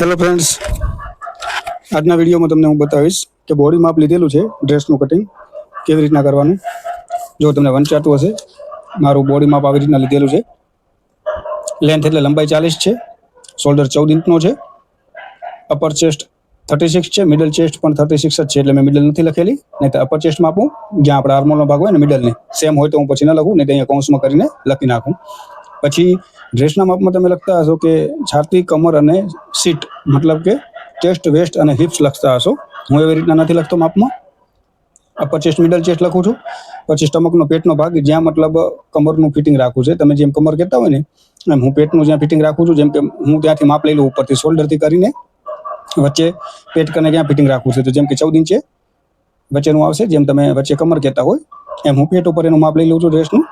Hello friends આજના વિડીયોમાં તમને હું બતાવીશ કે બોડી માપ લીધેલું છે ડ્રેસનું કટિંગ કેવી રીતના કરવાનું. જો તમને વંચાતું હશે, મારું બોડી માપ આવી રીતના લીધેલું છે. લેન્થ એટલે લંબાઈ ચાલીસ છે. શોલ્ડર ચૌદ ઇંચનો છે. અપર ચેસ્ટ થર્ટી સિક્સ છે. મિડલ ચેસ્ટ પણ થર્ટી સિક્સ જ છે એટલે મેં મિડલ નથી લખેલી. નહીં તો અપર ચેસ્ટ માપું જ્યાં આપણે આર્મોલનો ભાગ હોય ને મિડલની સેમ હોય તો હું પછી ન લખું, નહીં તો અહીંયા કૌંસમાં કરીને લખી નાખું. પછી ડ્રેસના માપમાં તમે લખતા હશો કે છાતી, કમર અને સીટ, મતલબ કે ચેસ્ટ વેસ્ટ અને હિપ્સ લખતા હશો. હું એવી રીતના નથી લખતો માપમાં. અપર ચેસ્ટ મિડલ ચેસ્ટ લખું છું. પછી સ્ટમકનો, પેટનો ભાગ, જ્યાં મતલબ કમરનું ફિટિંગ રાખું છે. તમે જેમ કમર કહેતા હોય ને, એમ હું પેટનું જ્યાં ફિટિંગ રાખું છું, જેમ કે હું ત્યાંથી માપ લઈ લઉં ઉપરથી શોલ્ડરથી કરીને, વચ્ચે પેટ કને ક્યાં ફિટિંગ રાખવું છે? તો જેમ કે ચૌદ ઇંચે વચ્ચેનું આવશે. જેમ તમે વચ્ચે કમર કહેતા હોય, એમ હું પેટ ઉપર એનું માપ લઈ લઉં છું ડ્રેસનું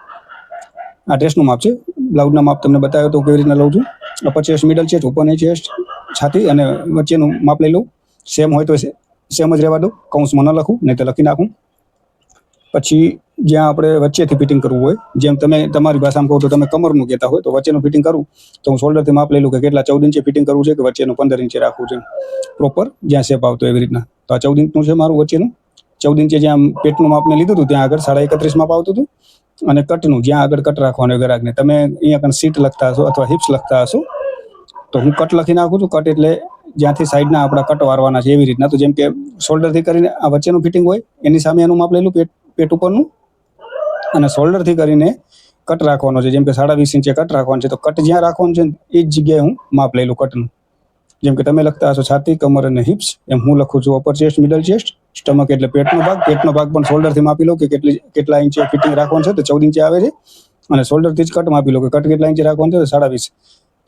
આ ડ્રેસનું માપ છે. બ્લાઉઝના માપ તમને બતાવ્યો તો કેવી રીતના લઉં છું? અપર ચેસ્ટ મિડલ ચેસ્ટ ઉપરની ચેસ્ટ છાતી અને વચ્ચેનું માપ લઈ લઉં. સેમ હોય તો સેમ જ રહેવા દઉં કૌંસમાં ન લખું, નહીં તો લખી નાખું. પછી જ્યાં આપણે વચ્ચેથી ફિટિંગ કરવું હોય, જેમ તમે તમારી ભાષામાં કહો તો તમે કમરનું કહેતા હોય, તો વચ્ચેનું ફિટિંગ કરું, તો હું શોલ્ડરથી માપ લઈ લઉં કે કેટલા ચૌદ ઇંચે ફિટિંગ કરવું છે કે વચ્ચેનું પંદર ઇંચે રાખવું છે. પ્રોપર જ્યાં શેપ આવતો એવી રીતના. તો આ ચૌદ ઇંચનું છે મારું વચ્ચેનું. ચૌદ ઇંચે જ્યાં પેટનું માપ મેં લીધું હતું, ત્યાં આગળ સાડા એકત્રીસ માપ આવતું હતું. અને કટનું, જ્યાં આગળ કટ રાખવાનું ગ્રાહકને તમે અહીંયા કણ સીટ લખતા હશો અથવા હિપ્સ લખતા હશો, તો હું કટ લખી નાખું છું. કટ એટલે જ્યાંથી સાઈડના આપણા કટ વારવાના છે એવી રીતના. તો જેમ કે શોલ્ડરથી કરીને આ વચ્ચેનું ફિટિંગ હોય, એની સામે એનું માપ લેલું પેટ પેટ ઉપરનું. અને શોલ્ડરથી કરીને કટ રાખવાનો છે. જેમ કે સાડા વીસ ઇંચે કટ રાખવાનું છે, તો કટ જ્યાં રાખવાનું છે એ જ જગ્યાએ હું માપ લઈ લઉં કટનું જેમ કે તમે લખતા હશો છાતી, કમર અને હિપ્સ એમ હું લખું છું upper chest middle chest stomach એટલે પેટનો ભાગ. પેટનો ભાગ પણ શોલ્ડરથી માપી લો કે કેટલી કેટલા ઇંચે ફિટિંગ રાખવાનું છે તો ચૌદ ઇંચે આવે છે. અને શોલ્ડરથી જ કટ માપી લો કે કટ કેટલા ઇંચે રાખવાનું છે તો સાડા વીસ.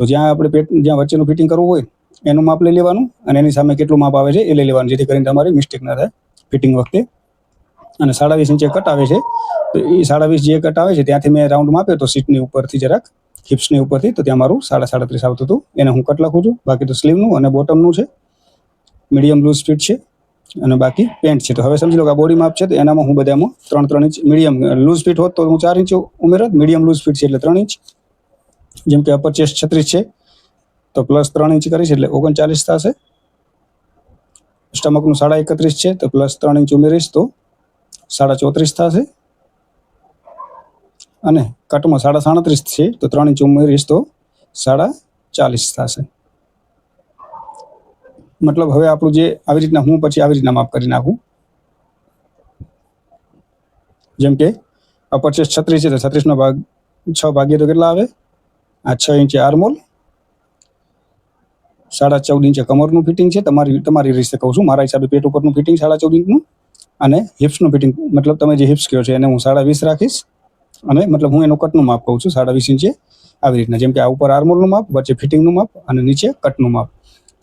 તો જ્યાં આપણે પેટ જ્યાં વચ્ચેનું ફિટિંગ કરવું હોય, એનું માપ લઈ લેવાનું અને એની સામે કેટલું માપ આવે છે એ લઈ લેવાનું, જેથી કરીને તમારી મિસ્ટેક ના થાય ફિટિંગ વખતે. અને સાડા વીસ ઇંચે કટ આવે છે. તો એ સાડા વીસ જે કટ આવે છે ત્યાંથી મેં રાઉન્ડ માપ્યો તો સીટની ઉપરથી જરાક હિપ્સની ઉપરથી તો ત્યાં મારું સાડા સાડત્રીસ આવતું હતું. એને હું કટ લખું છું. બાકી તો સ્લીવનું અને બોટમનું છે. મીડિયમ લૂઝ ફિટ છે. અને બાકી પેન્ટ છે. તો હવે સમજી લો કે આ બોડી માપ છે તો એનામાં હું બધામાં ત્રણ ત્રણ ઇંચ મીડિયમ લૂઝ ફિટ હોત તો હું ચાર ઇંચ ઉમેરત મીડિયમ લૂઝ ફિટ છે એટલે ત્રણ ઇંચ. જેમ કે અપર ચેસ્ટ છત્રીસ છે, તો પ્લસ ત્રણ ઇંચ કરીશ એટલે ઓગણચાલીસ થશે. સ્ટમકનું સાડા એકત્રીસ છે, તો પ્લસ ત્રણ ઇંચ ઉમેરીશ તો સાડા ચોત્રીસ થશે. અને કટમાં સાડા સાડત્રીસ છે, તો ત્રણ ઇંચ ઉમેરીશ તો સાડા ચાલીસ થશે. મતલબ હવે આપણું જે આવી રીતના હું પછી આવી રીતના માપ કરી નાખું. જેમ કે અપર છત્રીસ છે તો છત્રીસનો ભાગ છ ભાગીએ તો કેટલા આવે? આ છ ઇંચે આર્મોલ સાડા ચૌદ ઇંચે કમરનું ફિટિંગ છે. તમારી તમારી રીતે કહું છું. મારા હિસાબે પેટ ઉપરનું ફિટિંગ સાડા ચૌદ ઇંચનું અને હિપ્સનું ફિટિંગ મતલબ તમે જે હિપ્સ કહો છો એને હું સાડા વીસ રાખીશ. અને મતલબ હું એનું કટનું માપ કહું છું. સાડા વીસ ઇંચે આવી રીતના. જેમ કે આ ઉપર આર્મોલનું માપ, વચ્ચે ફિટિંગનું માપ અને નીચે કટનું માપ.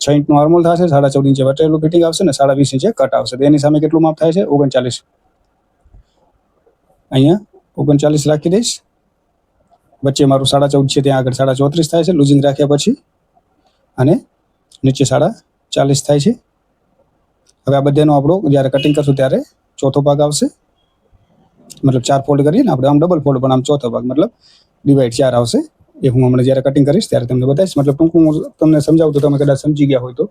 છ ઇંચ નોર્મલ થશે, સાડા ચૌદ ઇંચે વટેલું ફિટિંગ આવશે ને સાડા વીસ ઇંચે કટ આવશે. એની સામે કેટલું માપ થાય છે? ઓગણચાલીસ. અહીંયા ઓગણચાલીસ રાખી દઈશ. વચ્ચે મારું સાડા ચૌદ છે, ત્યાં આગળ સાડા ચોત્રીસ થાય છે લૂઝિંગ રાખ્યા પછી. અને નીચે સાડા ચાલીસ થાય છે. હવે આ બધાનો આપણો જ્યારે કટિંગ કરશું ત્યારે ચોથો ભાગ આવશે. મતલબ ચાર ફોલ્ડ કરીએ ને, આપણે આમ ડબલ ફોલ્ડ પણ આમ ચોથો ભાગ, મતલબ ડિવાઈડ ચાર આવશે. એ હું હમણાં જ્યારે કટિંગ કરીશ ત્યારે તમને બતાવીશ. મતલબ ટૂંકું હું તમને સમજાવું તો તમે કદાચ સમજી ગયા હોય તો.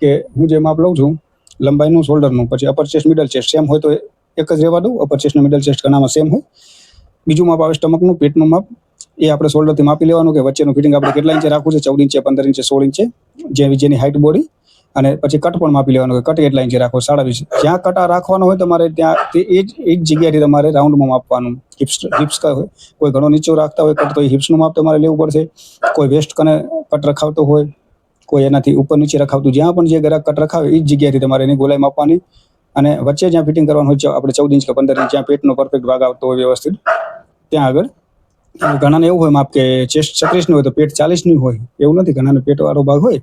કે હું જે માપ લઉં છું, લંબાઈનું શોલ્ડરનું પછી upper chest middle chest same હોય તો એક જ રહેવા દઉં. અપર ચેસ્ટ મિડલ ચેસ્ટ ઘણામાં સેમ હોય. બીજું માપ આવે સ્ટમકનું પેટનું માપ. એ આપણે શોલ્ડરથી માપી લેવાનું કે વચ્ચેનું ફિટિંગ આપણે કેટલા ઇંચે રાખવું છે? ચૌદ ઇંચે પંદર ઇંચે સોળ ઇંચે જે જેની હાઇટ બોડી અને પછી કટ પણ માપી લેવાનો કે કટ કેટલા ઇંચે રાખો સાડા જ્યાં કટ રાખવાનો હોય તમારે ત્યાં તે એ જ એ જ જગ્યાએથી તમારે રાઉન્ડમાં માપવાનું. હિપ્સ હિપ્સ હોય? કોઈ ઘણો નીચો રાખતા હોય કટ તો એ હિપ્સનું માપ તમારે લેવું પડશે. કોઈ વેસ્ટ કને કટ રખાવતો હોય, કોઈ એનાથી ઉપર નીચે રખાવતું. જ્યાં પણ જે ગ્રાહક કટ રખાવે, એ જ જગ્યાએથી તમારે એની ગોલાઈ માપવાની. અને વચ્ચે જ્યાં ફિટિંગ કરવાનું હોય આપણે ચૌદ ઇંચ કે પંદર ઇંચ જ્યાં પેટનો પરફેક્ટ ભાગ આવતો હોય વ્યવસ્થિત, ત્યાં આગળ ઘણાને એવું હોય માપ કે ચેસ્ટ છત્રીસનું હોય તો પેટ ચાલીસની હોય, એવું નથી. ઘણાને પેટ વાળો ભાગ હોય.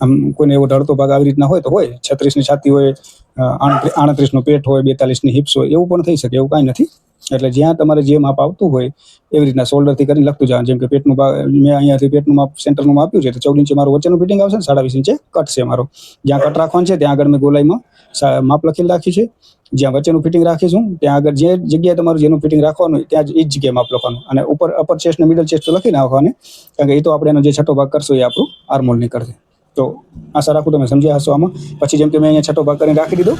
આમ કોઈને એવો ઢળતો ભાગ આવી રીતના હોય તો હોય. છત્રીસની છાતી હોય આડત્રીસનું પેટ હોય, બેતાલીસની હિપ્સ હોય, એવું પણ થઈ શકે, એવું કાંઈ નથી. એટલે જ્યાં તમારે જે માપ આવતું હોય, એવી રીતના શોલ્ડરથી કરીને લખતું જવાનું. જેમ કે પેટનું મેં અહીંયાથી પેટનું માપ સેન્ટરનું માપ્યું છે, તો ચૌદ ઇંચે મારું વચ્ચેનું ફિટિંગ આવશે ને સાડા વીસ ઇંચે કટ છે મારો. જ્યાં કટ રાખવાનું છે, ત્યાં આગળ મેં ગોલાઈમાં માપ લખી રાખ્યું છે. જ્યાં વચ્ચેનું ફિટિંગ રાખીશું ત્યાં આગળ જે જગ્યાએ તમારું જેનું ફિટિંગ રાખવાનું હોય, ત્યાં જ એ જ જગ્યાએ માપ લખવાનું. અને ઉપર અપર ચેસ્ટ ને મિડલ ચેસ્ટ લખી નાખવાની, કારણ કે એ તો આપણે એનો જે છઠ્ઠો ભાગ કરશો, એ આપણું આર્મોલ નીકળશે. તો આશા રાખું તમે સમજ્યા હશો આમાં. પછી જેમ કે મેં અહીંયા છઠ્ઠો ભાગ કરીને રાખી દીધો.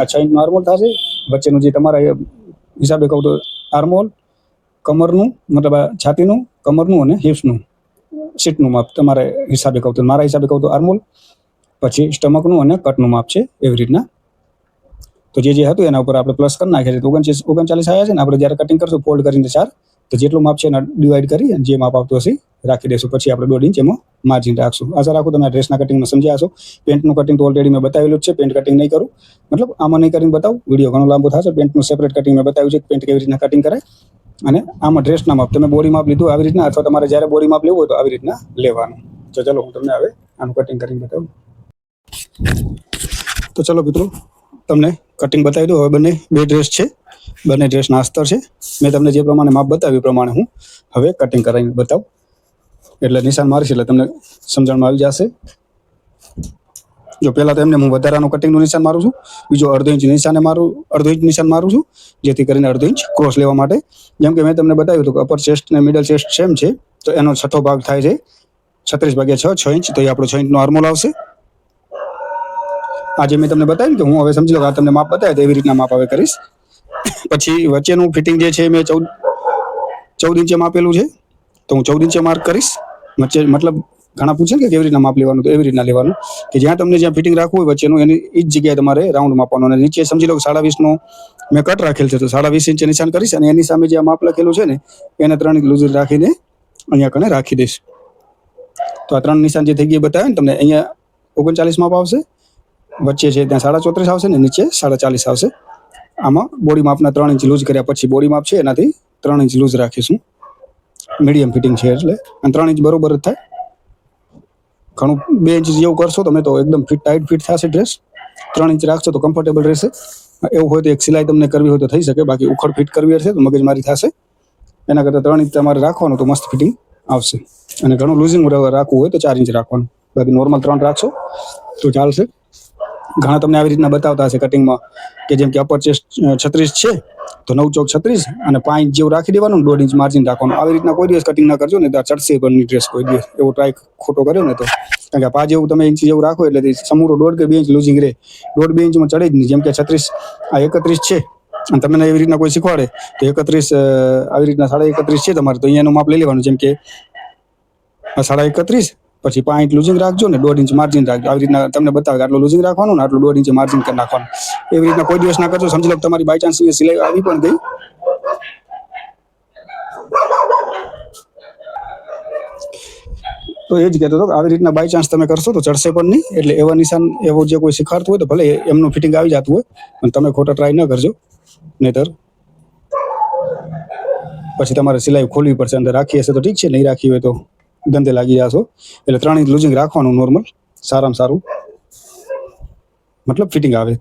આ છ આર્મોલ થશે. વચ્ચેનું જે તમારા હિસાબે કહું તો આર્મોલ કમરનું, મતલબ આ છાતીનું, કમરનું અને હિપ્સનું સીટનું માપ તમારે હિસાબે કહું તો. મારા હિસાબે કહું તો આર્મોલ પછી સ્ટમકનું અને કટનું માપ છે એવી રીતના. તો જે જે હતું એના ઉપર આપણે પ્લસ કરી નાખ્યા છે. તો ઓગણચાલીસ ઓગણચાલીસ આવ્યા છે ને, આપણે જ્યારે કટિંગ કરશું ફોલ્ડ કરીને ચાર. તો જેટલું માપ છે એને ડિવાઈડ કરી અને જે માપ આવતું હશે રાખી દઈશું પછી આપણે દોઢ ઇંચ એમાં માર્જિન રાખશું. આશા રાખું તમે ડ્રેસના કટિંગમાં સમજ્યા હશો. પેન્ટનું કટિંગ તો ઓલરેડી મેં બતાવેલું જ છે. પેન્ટ કટિંગ નહીં કરું. મતલબ આમાં નહીં કરીને બતાવું. વીડિયો ઘણો લાંબો થશે. પેન્ટનું સેપરેટ કટિંગ મેં બતાવ્યું છે પેન્ટ કેવી રીતના કટિંગ કરાય અને આમાં ડ્રેસના માપ. તમે બોડી માપ લીધું આવી રીતના અથવા તમારે જ્યારે બોડી માપ લેવું હોય તો આવી રીતના લેવાનું. તો ચલો હું તમને હવે આનું કટિંગ કરીને બતાવું. તો ચલો મિત્રો, તમને કટિંગ બતાવી દઉં. હવે બંને બે ડ્રેસ છે. બંને ડ્રેસના અસ્તર છે. મેં તમને જે પ્રમાણે માપ બતાવ્યું પ્રમાણે હું હવે કટિંગ કરાવીને બતાવું. એટલે નિશાન મારીશ એટલે તમને સમજણમાં આવી જશે. જો પહેલાં તો એમને હું વધારાનું કટિંગનું નિશાન મારું છું. બીજો અડધો ઇંચ નિશાને મારું, અડધો ઇંચ નિશાન મારું છું, જેથી કરીને અડધો ઇંચ ક્રોસ લેવા માટે. જેમ કે મેં તમને બતાવ્યું હતું કે અપર ચેસ્ટ અને મિડલ ચેસ્ટ સેમ છે, તો એનો છઠ્ઠો ભાગ થાય છે. છત્રીસ ભાગ્યા છ છ ઇંચ તો એ આપણો છ ઇંચનો આર્મોલ આવશે. આજે મેં તમને બતાવ્યું કે હું હવે સમજી લો કે તમને માપ બતાવે તો એવી રીતના માપ હવે કરીશ. પછી વચ્ચેનું ફિટિંગ જે છે મેં ચૌદ ચૌદ ઇંચે માપેલું છે. તો હું ચૌદ ઇંચે માર્ક કરીશ. વચ્ચે મતલબ ઘણા પૂછે કે કેવી રીતના માપ લેવાનું, તો એવી રીતના લેવાનું. કે જ્યાં તમને જ્યાં ફિટિંગ રાખવું હોય વચ્ચેનું, એની એ જ જગ્યાએ તમારે રાઉન્ડ માપવાનું. અને નીચે સમજી લો કે સાડા વીસનો મેં કટ રાખેલ છે, તો સાડા વીસ ઇંચે નિશાન કરીશ અને એની સામે જે માપ લખેલું છે ને, એને ત્રણ લૂઝ રાખીને અહીંયા કને રાખી દઈશ. તો આ ત્રણ નિશાન જે થઈ ગઈ બતાવે ને, તમને અહીંયા ઓગણચાલીસ માપ આવશે. વચ્ચે છે ત્યાં સાડા ચોત્રીસ આવશે ને, નીચે સાડા ચાલીસ આવશે. આમાં બોડી માપના ત્રણ ઇંચ લૂઝ કર્યા પછી બોડી માપ છે, એનાથી ત્રણ ઇંચ લૂઝ રાખીશું. મીડિયમ ફિટિંગ છે એટલે, અને ત્રણ ઇંચ બરોબર જ થાય. ઘણું બે ઇંચ જેવું કરશો તમે તો એકદમ ફિટ ટાઈટ ફિટ થશે ડ્રેસ ત્રણ ઇંચ રાખશો તો કમ્ફર્ટેબલ રહેશે. એવું હોય તો એક સિલાઈ તમને કરવી હોય તો થઈ શકે, બાકી ઉખડ ફિટ કરવી હશે તો મગજમારી થશે. એના કરતાં ત્રણ ઇંચ તમારે રાખવાનું તો મસ્ત ફિટિંગ આવશે. અને ઘણું લૂઝિંગ રાખવું હોય તો ચાર ઇંચ રાખવાનું. બાકી નોર્મલ ત્રણ રાખશો તો ચાલશે. ઘણા તમને આવી રીતના બતાવતા હશે કટિંગમાં કે જેમ કે અપર ચેસ્ટ છત્રીસ છે, તો નવ ચોક છત્રીસ અને પાંચ જેવું રાખી દેવાનું દોઢ ઇંચ માર્જિન રાખવાનું. આવી રીતના કોઈ દિવસ કટિંગ ના કરજો ને તો ચડશે પરની ડ્રેસ કોઈ દિવસ. એવો ટ્રાય ખોટો કર્યો ને તો. કારણ કે પાંચ જેવું તમે ઇંચ જેવું રાખો એટલે સમૂરો દોઢ કે બે ઇંચ લૂઝિંગ રહે. દોઢ બે ઇંચમાં ચડે જ નહીં. જેમ કે છત્રીસ, આ એકત્રીસ છે. અને તમને એવી રીતના કોઈ શીખવાડે, તો એકત્રીસ આવી રીતના સાડા એકત્રીસ છે તમારે, તો અહીંયાનું માપ લઈ લેવાનું. જેમ કે સાડા એકત્રીસ પછી પાંચ લુઝિંગ રાખજો ને દોઢ ઇંચ માર્જિન રાખજો. આવી રીતના તમને બતાવે આટલું લુઝિંગ રાખવાનું ને આટલું દોઢ ઇંચ માર્જિન કરી નાખવાનું. એવી રીતના કોઈ દિવસ ના કરજો સમજી લો તમારી બાય ચાન્સ સિલાઈ આવી પણ ગઈ. તો એ જ કહેતો હતો આવી રીતના બાય ચાન્સ તમે કરશો તો ચડશે પણ નહીં. એટલે એવા નિશાન, એવો જે કોઈ શીખવાડતું હોય તો ભલે એમનું ફિટિંગ આવી જતું હોય, પણ તમે ખોટા ટ્રાય ન કરજો. નહીતર પછી તમારે સિલાઈ ખોલવી પડશે, અંદર રાખી હશે તો ઠીક છે, નહીં રાખી હોય તો ગંદે લાગી જશો. એટલે ત્રણ ઇંચ લૂઝિંગ રાખવાનું નોર્મલ સારામાં સારું. મતલબ ફિટિંગ આવે.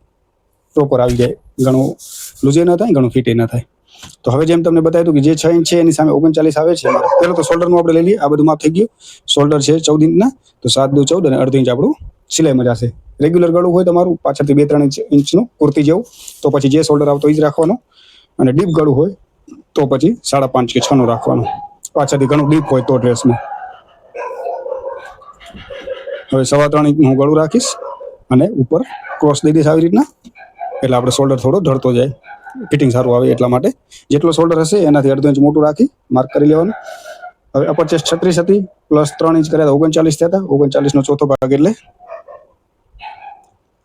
પ્રોપર આવી જાય. ઘણું લૂઝે ન થાય, ઘણું ફિટ ન થાય. તો હવે જેમ તમને બતાવ્યું કે જે છ ઇંચ છે, એની સામે ઓગણચાલીસ આવે છે. પેલો તો શોલ્ડરનું આપણે લઈ લઈએ. આ બધું માપ થઈ ગયું. શોલ્ડર છે ચૌદ ઇંચના તો સાત, દુ, ચૌદ અને અડધો ઇંચ આપણું સિલાઈમાં જશે. રેગ્યુલર ગળું હોય તમારું પાછળથી બે, ત્રણ ઇંચ ઇંચનું કુર્તી જેવું. તો પછી જે શોલ્ડર આવતો એ જ રાખવાનો. અને ડીપ ગળું હોય તો પછી સાડા પાંચ કે છનું રાખવાનું. પાછળથી ઘણું ડીપ હોય તો ડ્રેસમાં હવે સવા ત્રણ ઇંચનું હું ગળું રાખીશ અને ઉપર ક્રોસ દઈ દઈશ આવી રીતના. એટલે આપણે શોલ્ડર થોડો ઢળતો જાય. ફિટિંગ સારું આવે એટલા માટે. જેટલો શોલ્ડર હશે એનાથી અડધો ઇંચ મોટું રાખી માર્ક કરી લેવાનું. હવે અપર ચેસ્ટ છત્રીસ હતી પ્લસ ત્રણ ઇંચ કર્યા હતા ઓગણચાલીસ થયા હતા. ઓગણચાલીસનો ચોથો ભાગ એટલે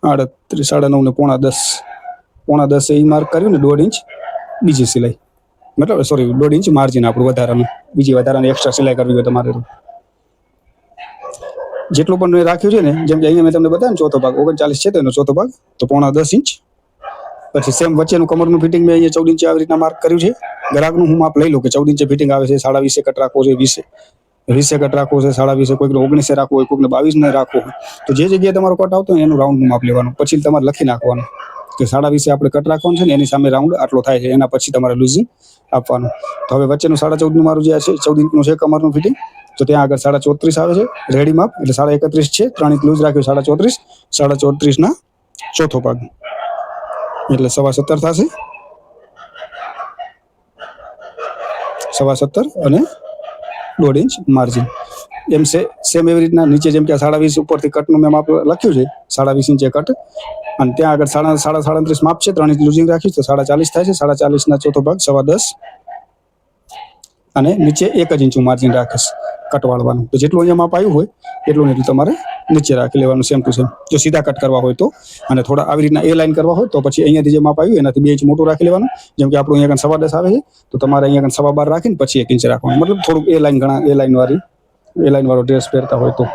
આડત્રીસ સાડા નવ ને પોણા દસ. પોણા દસ એ માર્ક કર્યું ને દોઢ ઇંચ બીજી સિલાઈ. મતલબ સોરી દોઢ ઇંચ માર્જિન આપણું વધારાનું. બીજી વધારાની એક્સ્ટ્રા સિલાઈ કરવી હોય તમારે જેટલું પણ મેં રાખ્યું છે ને, જેમ કે અહીંયા મેં તમને બતાવ્યું ચોથો ભાગ, ઓગણચાલીસ છે તેનો ચોથો ભાગ, તો પોણા દસ ઇંચ. પછી સેમ વચ્ચેનું કમરનું ફિટિંગ મેં અહીંયા ચૌદ ઇંચે આવી રીતના માર્ક કર્યું છે. ગ્રાહકનું હું માપ લઈ લઉં કે ચૌદ ઇંચે ફિટિંગ આવે છે, સાડા વીસે કટ રાખવો છે, વીસે. વીસે કટ રાખવો છે, સાડા વીસે, કોઈકને ઓગણીસે રાખવો હોય, કોઈકને બાવીસને રાખવો હોય. તો જે જગ્યાએ તમારો કટ આવતો હોય એનું રાઉન્ડનું માપ લેવાનું. પછી તમારે લખી નાખવાનું. કે સાડા વીસે આપણે કટ રાખવાનું છે ને, એની સામે રાઉન્ડ આટલો થાય છે, એના પછી તમારે લૂઝિંગ આપવાનું. તો હવે વચ્ચેનું સાડા ચૌદનું મારું જે છે, ચૌદ ઇંચનું છે કમરનું ફિટિંગ તો ત્યાં આગળ સાડા ચોત્રીસ આવે છે રેડી માપ એટલે સાડા એકત્રીસ છે ત્રણ ઇંચ લૂઝ રાખ્યું સાડા ચોત્રીસ, સાડા ચોત્રીસના ચોથો ભાગ. એટલે સવા સત્તર થશે. સવા સત્તર અને દોઢ ઇંચ માર્જિન એમ સે સેમ એવી રીતના નીચે જેમ કે સાડા વીસ ઉપરથી કટનું મેં માપ લખ્યું છે, સાડા વીસ ઇંચે કટ અને ત્યાં આગળ સાડા સાડા સાડત્રીસ માપ છે ત્રણ ઇંચ લૂઝિંગ રાખીશ તો સાડા ચાલીસ થાય છે, સાડા ચાલીસના ચોથો ભાગ સવા દસ. અને નીચે એક જ ઇંચનું માર્જિન રાખીશ. કટ વાળવાનું તો જેટલું અહીંયા માપ આવ્યું હોય, એટલું એટલું તમારે નીચે રાખી લેવાનું સેમ ટુ સેમ જો સીધા કટ કરવા હોય તો, અને થોડા આવી રીતના એ લાઈન કરવા હોય તો પછી અહીંયાથી જે માપ આવ્યું, એનાથી બે ઇંચ મોટું રાખી લેવાનું. જેમ કે આપણું અહીંયા કણ સવા દસ આવે છે, તો તમારે અહીંયા કણ સવા બાર રાખીને પછી એક ઇંચ રાખવાનું. મતલબ થોડુંક એ લાઈન ઘણા એ લાઈન વાળી એ લાઈન વાળો ડ્રેસ પહેરતા હોય તો.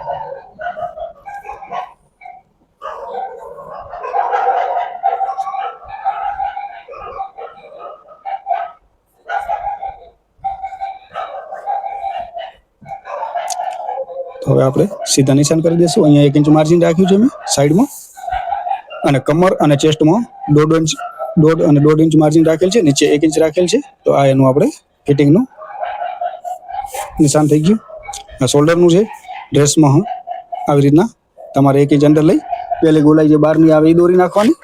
આપણે સીધા નિશાન કરી દઈશું. અહીંયા એક ઇંચ માર્જિન રાખ્યું છે મેં સાઈડમાં. અને કમર અને ચેસ્ટમાં દોઢ ઇંચ, દોઢ અને દોઢ ઇંચ માર્જિન રાખેલ છે. નીચે એક ઇંચ રાખેલ છે. તો આ એનું આપણે ફિટિંગનું નિશાન થઈ ગયું. આ શોલ્ડરનું છે. ડ્રેસમાં હું આવી રીતના તમારે એક ઇંચ અંદર લઈ, પહેલી ગોલાઈ જે બહારની આવે એ દોરી નાખવાની.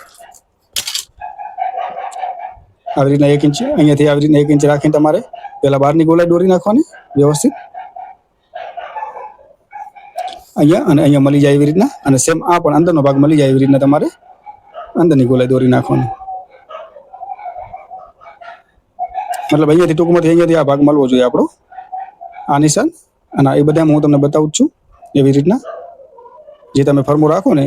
આવી રીતના એક ઇંચ, અહીંયાથી આવી રીતના એક ઇંચ રાખીને તમારે પહેલાં બહારની ગોલાઈ દોરી નાખવાની વ્યવસ્થિત. અહીંયા અને અહીંયા મળી જાય એવી રીતના. અને સેમ આ પણ અંદરનો ભાગ મળી જાય એવી રીતના તમારે અંદરની ગોલાઈ દોરી નાખવાની. મતલબ અહીંયાથી ટૂંકમાંથી અહીંયાથી આ ભાગ મળવો જોઈએ આપણો. આ નિશાન અને એ બધામાં હું તમને બતાવું છું એવી રીતના. જે તમે ફરમો રાખો ને,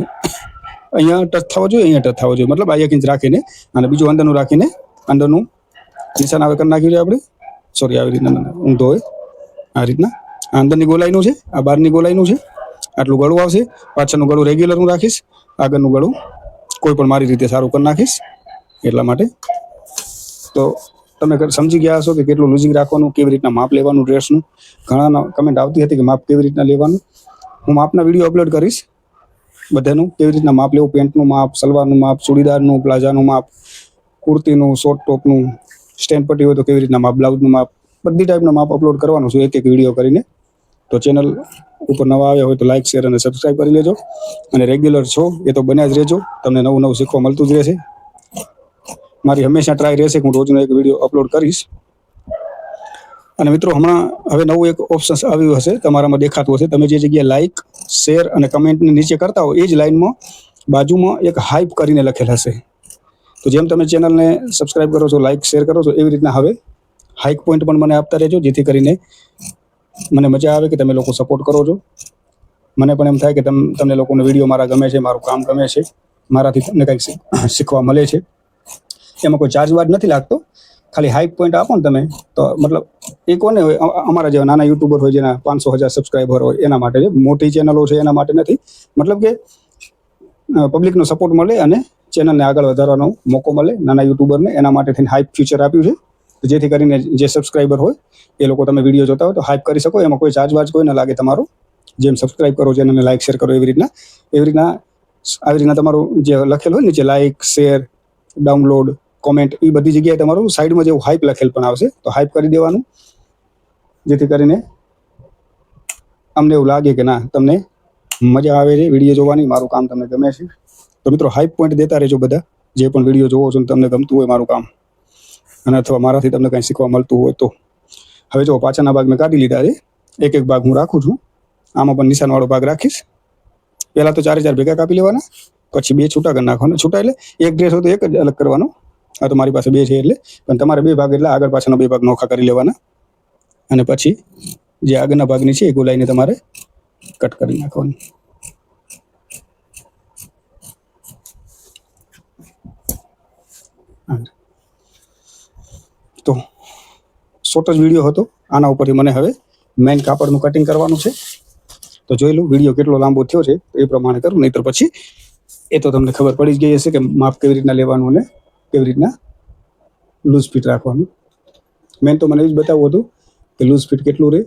અહીંયા ટચ થવો જોઈએ, અહીંયા ટચ થવો જોઈએ. મતલબ આ એક ઇંચ રાખીને અને બીજું અંદરનું રાખીને અંદરનું નિશાન આવે કરી નાખ્યું છે આપણે. સોરી આવી રીતના ઊંધો હોય. આ રીતના. આ અંદરની ગોલાઈનું છે, આ બહારની ગોલાઈનું છે. આટલું ગળું આવશે. પાછળનું ગળું રેગ્યુલર હું રાખીશ. આગળનું ગળું કોઈ પણ મારી રીતે સારું કરી નાખીશ. એટલા માટે. તો તમે સમજી ગયા હશો કે કેટલું લૂઝિંગ રાખવાનું, કેવી રીતના માપ લેવાનું ડ્રેસનું ઘણા કમેન્ટ આવતી હતી કે માપ કેવી રીતના લેવાનું? હું માપના વીડિયો અપલોડ કરીશ. બધાનું કેવી રીતના માપ લેવું? પેન્ટનું માપ, સલવારનું માપ, ચૂડીદારનું, પ્લાઝાનું માપ, કુર્તીનું શોર્ટ ટોપનું સ્ટેન્ડ પટ્ટી હોય તો કેવી રીતના માપ બ્લાઉઝનું માપ? બધી ટાઈપના માપ અપલોડ કરવાનું છું એક એક વીડિયો કરીને. તો ચેનલ ઉપર નવા આવ્યા હોય તો લાઇક શેર અને સબસ્ક્રાઈબ કરી લેજો. અને રેગ્યુલર છો એ તો બન્યા જ રહેજો. તમને નવું નવું શીખવા મળતું જ રહેશે. મારી હંમેશા ટ્રાય રહેશે કે હું રોજનો એક વીડિયો અપલોડ કરીશ. અને મિત્રો, હમણાં હવે નવું એક ઓપ્શન આવ્યું હશે, તમારામાં દેખાતું હશે. તમે જે જગ્યાએ લાઇક શેર અને કમેન્ટની નીચે કરતા હો, એ જ લાઈનમાં બાજુમાં એક હાઇપ કરીને લખેલ હશે. તો જેમ તમે ચેનલને સબસ્ક્રાઇબ કરો છો લાઇક શેર કરો છો, એવી રીતના હવે હાઇક પોઈન્ટ પણ મને આપતા રહેજો, જેથી કરીને મને મજા આવે કે તમે લોકો સપોર્ટ કરો છો. મને પણ એમ થાય કે તમ, તમને લોકોને વીડિયો મારા ગમે છે, મારું કામ ગમે છે, મારાથી તમને કંઈક શીખવા મળે છે. એમાં કોઈ ચાર્જ વાર્જ નથી લાગતો. ખાલી હાઈપ પોઈન્ટ આપો ને તમે. તો મતલબ એ કોને હોય અમારા જેવા નાના યુટ્યુબર હોય જેના પાંચસો હજાર સબસ્ક્રાઈબર હોય, એના માટે છે. મોટી ચેનલો છે એના માટે નથી. મતલબ કે પબ્લિકનો સપોર્ટ મળે અને ચેનલને આગળ વધારવાનો મોકો મળે નાના યુટ્યુબરને એના માટે થઈને હાઈપ ફ્યુચર આપ્યું છે. જેથી કરીને જે સબસ્ક્રાઈબર હોય, એ લોકો તમે વીડિયો જોતા હોય તો હાઇપ કરી શકો. એમાં કોઈ ચાર્જ વાર્જ કોઈ ના લાગે તમારો. જેમ સબસ્ક્રાઈબ કરો ચેનલને લાઇક શેર કરો એવી રીતના. એવી રીતના, આવી રીતના તમારું જે લખેલ હોય ને, જે લાઇક શેર ડાઉનલોડ કોમેન્ટ એ બધી જગ્યાએ તમારું સાઈડમાં જેવું હાઇપ લખેલ પણ આવશે. તો હાઇપ કરી દેવાનું. જેથી કરીને અમને એવું લાગે કે ના, તમને મજા આવે છે વીડિયો જોવાની, મારું કામ તમને ગમે છે. તો મિત્રો હાઈપ પોઈન્ટ દેતા રહેજો બધા. જે પણ વીડિયો જોવો છો તમને ગમતું હોય મારું કામ. અને અથવા મારાથી તમને કંઈ શીખવા મળતું હોય તો. હવે જો પાછળના ભાગ મેં કાઢી લીધા છે. એક એક ભાગ હું રાખું છું. આમાં પણ નિશાનવાળો ભાગ રાખીશ. પહેલાં તો ચારે ચાર ભેગા કાપી લેવાના. પછી બે છૂટા કરી નાખવાના. છૂટા એટલે એક ડ્રેસ હોય તો એક જ અલગ કરવાનો. આ તો મારી પાસે બે છે એટલે. પણ તમારે બે ભાગ એટલે આગળ પાછળનો બે ભાગ નોખા કરી લેવાના. અને પછી જે આગળના ભાગની છે એ ગોલાઈને તમારે કટ કરી નાખવાની. હા. તો શોર્ટ જ વીડિયો હતો. આના ઉપરથી મને હવે મેઇન કાપડનું કટિંગ કરવાનું છે. તો જોઈ લઉં વીડિયો કેટલો લાંબો થયો છે એ પ્રમાણે કરું. નહીતર પછી એ તો તમને ખબર પડી જ ગઈ હશે કે માપ કેવી રીતના લેવાનું અને કેવી રીતના લૂઝ ફિટ રાખવાનું. મેન તો મને એ જ બતાવવું હતું કે લૂઝ ફિટ કેટલું રહે.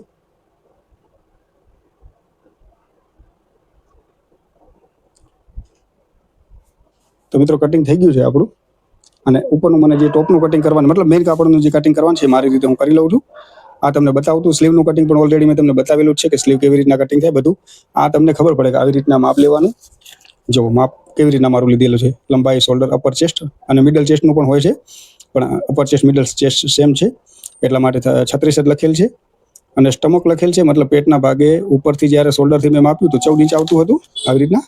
તો મિત્રો કટિંગ થઈ ગયું છે આપણું. અને ઉપરનું મને જે ટોપનું કટિંગ કરવાનું, મતલબ મેઇન કાપડનું જે કટિંગ કરવાનું છે મારી રીતે હું કરી લઉં છું. આ તમને બતાવતું સ્લીવનું કટિંગ પણ ઓલરેડી મેં તમને બતાવેલું છે કે સ્લીવ કેવી રીતના કટિંગ થાય બધું. આ તમને ખબર પડે કે આવી રીતના માપ લેવાનું. જો માપ કેવી રીતના મારું લીધેલું છે. લંબાઈ શોલ્ડર અપર ચેસ્ટ અને મિડલ ચેસ્ટનું પણ હોય છે. પણ upper chest middle chest same છે. એટલા માટે છત્રીસ જ લખેલ છે. અને સ્ટમક લખેલ છે, મતલબ પેટના ભાગે ઉપરથી જ્યારે શોલ્ડરથી મેં માપ્યું તો ચૌદ ઇંચ આવતું હતું. આવી રીતના.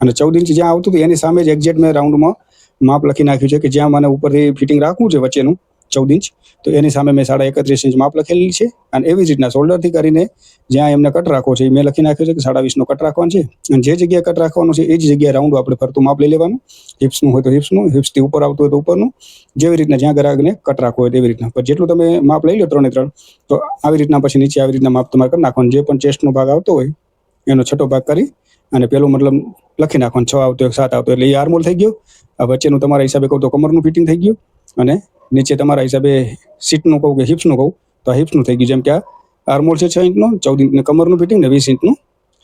અને ચૌદ ઇંચ જ્યાં આવતું હતું, એની સામે જ એક્ઝેક્ટ મેં રાઉન્ડમાં માપ લખી નાખ્યું છે કે જ્યાં મને ઉપરથી ફિટિંગ રાખવું છે વચ્ચેનું ચૌદ ઇંચ, તો એની સામે મેં સાડા એકત્રીસ ઇંચ માપ લખેલી છે. અને એવી જ રીતના શોલ્ડરથી કરીને જ્યાં એમને કટ રાખવો છે મેં લખી નાખ્યું છે કે સાડા વીસનો કટ રાખવાનો છે. અને જે જગ્યાએ કટ રાખવાનો છે, એ જ જગ્યાએ રાઉન્ડ આપણે ફરતું માપ લઈ લેવાનું. હિપ્સનું હોય તો હિપ્સનું હિપ્સથી ઉપર આવતું હોય તો ઉપરનું. જેવી રીતના જ્યાં ગ્રાહકને કટ રાખવો હોય તેવી રીતના. જેટલું તમે માપ લઈ લો ત્રણે ત્રણ, તો આવી રીતના પછી નીચે આવી રીતના માપ તમારે કરી નાખવાનું. જે પણ ચેસ્ટનો ભાગ આવતો હોય, એનો છઠ્ઠો ભાગ કરી અને પેલું મતલબ લખી નાખવાનું, છ આવતો એક, સાત આવતો, એટલે એ આર્મોલ થઈ ગયો. આ વચ્ચેનું તમારા હિસાબે કહું તો કમરનું ફિટિંગ થઈ ગયું અને નીચે તમારા હિસાબે સીટનું કહું કે હિપ્સનું કહું તો આ હિપ્સનું થઈ ગયું. જેમ કે આ આર્મોલ છે છ ઇંચનું, ચૌદ ઇંચનું કમરનું ફિટિંગ ને વીસ ઇંચનું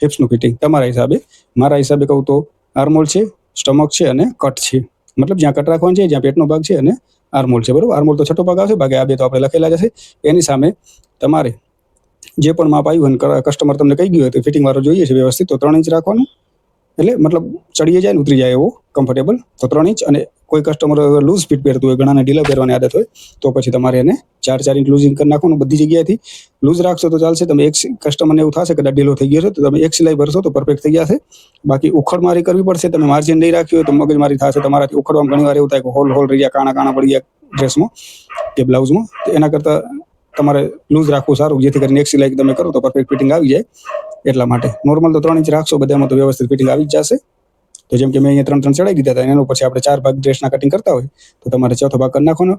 હિપ્સનું ફિટિંગ તમારા હિસાબે, મારા હિસાબે કહું તો આર્મોલ છે સ્ટમક છે અને કટ છે. મતલબ જ્યાં કટ રાખવાનું છે, જ્યાં પેટનો ભાગ છે અને આર્મોલ છે. બરોબર? આર્મોલ તો છઠ્ઠો ભાગ આવશે, બાકી આ બે તો આપણે લખેલા જશે એની સામે તમારે જે પણ માપ આવ્યું અને કસ્ટમર તમને કહી ગયું હોય તો ફિટિંગ વાળો જોઈએ છે વ્યવસ્થિત, તો ત્રણ ઇંચ રાખવાનું. એટલે મતલબ ચડીએ જાય ને ઉતરી જાય એવો કમ્ફર્ટેબલ તો ત્રણ ઇંચ અને કોઈ કસ્ટમર લૂઝ ફિટ પહેરતું હોય, ઘણાને ઢીલા પહેરવાની આદત હોય, તો પછી તમારે એને ચાર ચાર ઇંચ લૂઝિંગ કરી નાખવાનું બધી જગ્યાએથી. લૂઝ રાખશો તો ચાલશે, તમે એક કસ્ટમરને એવું થશે કદાચ ઢીલો થઈ ગયો છે, તો તમે એક સિલાઈ ભરશો તો પરફેક્ટ થઈ જશે બાકી ઉખડમારી કરવી પડશે, તમે માર્જિન નહીં રાખ્યું હોય તો મગજમારી થશે, તમારાથી ઉખડવામાં ઘણી વાર એવું થાય કે હોલ હોલ રહી ગયા, કાણા કાણા પડી ગયા ડ્રેસમાં કે બ્લાઉઝમાં એના કરતાં તમારે લૂઝ રાખવું સારું, જેથી કરીને એક સિલાઈ તમે કરો તો પરફેક્ટ ફિટિંગ આવી જાય એટલા માટે. નોર્મલ તો ત્રણ ઇંચ રાખશો, બધામાં તો વ્યવસ્થિત ફિટિંગ આવી જ જશે. તો જેમ કે મેં અહીંયા ત્રણ ત્રણ ચડાવી દીધા હતા, એનો પછી આપણે ચાર ભાગ ડ્રેસના કટિંગ કરતા હોય, તો તમારે ચોથો ભાગ કરી નાખવાનો.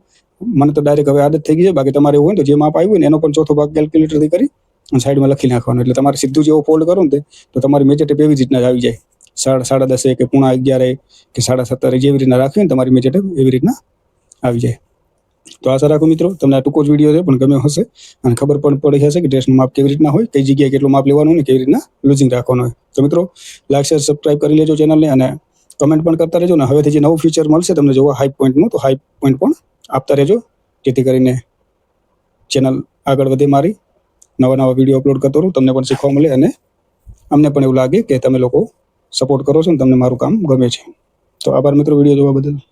મને તો ડાયરેક્ટ હવે આદત થઈ ગઈ છે, બાકી તમારે એવું હોય તો જે માપ આવ્યું ને, એનો પણ ચોથો ભાગ કેલ્ક્યુલેટરથી કરી અને સાઈડમાં લખી નાખવાનો. એટલે તમારે સીધું જેવો ફોલ્ડ કરો ને તો તમારી મેજર ટેપ એવી રીતના જ આવી જાય. સાડા સાડા દસે કે પૂણા અગિયારે કે સાડા સત્તરે જેવી રીતના રાખવી ને, તમારી મેજર ટેપ એવી રીતના આવી જાય. તો આશા રાખું મિત્રો, તમને આ ટૂંકો જ વીડિયો છે, પણ ગમ્યો હશે. અને ખબર પણ પડી હશે કે ડ્રેસનું માપ કેવી રીતના હોય, કઈ જગ્યાએ કેટલું માપ લેવાનું ને કેવી રીતના લૂઝિંગ રાખવાનું હોય. તો મિત્રો લાઈક શેર સબસ્ક્રાઇબ કરી લેજો ચેનલને અને કમેન્ટ પણ કરતા રહેજો ને. હવેથી જે નવું ફીચર મળશે તમને જોવા હાઈ પોઈન્ટનું તો હાઈ પોઈન્ટ પણ આપતા રહેજો. જેથી કરીને ચેનલ આગળ વધે મારી. નવા નવા વીડિયો અપલોડ કરતો રહું, તમને પણ શીખવા મળે અને અમને પણ એવું લાગે કે તમે લોકો સપોર્ટ કરો છો ને, તમને મારું કામ ગમે છે. તો આભાર મિત્રો વીડિયો જોવા બદલ.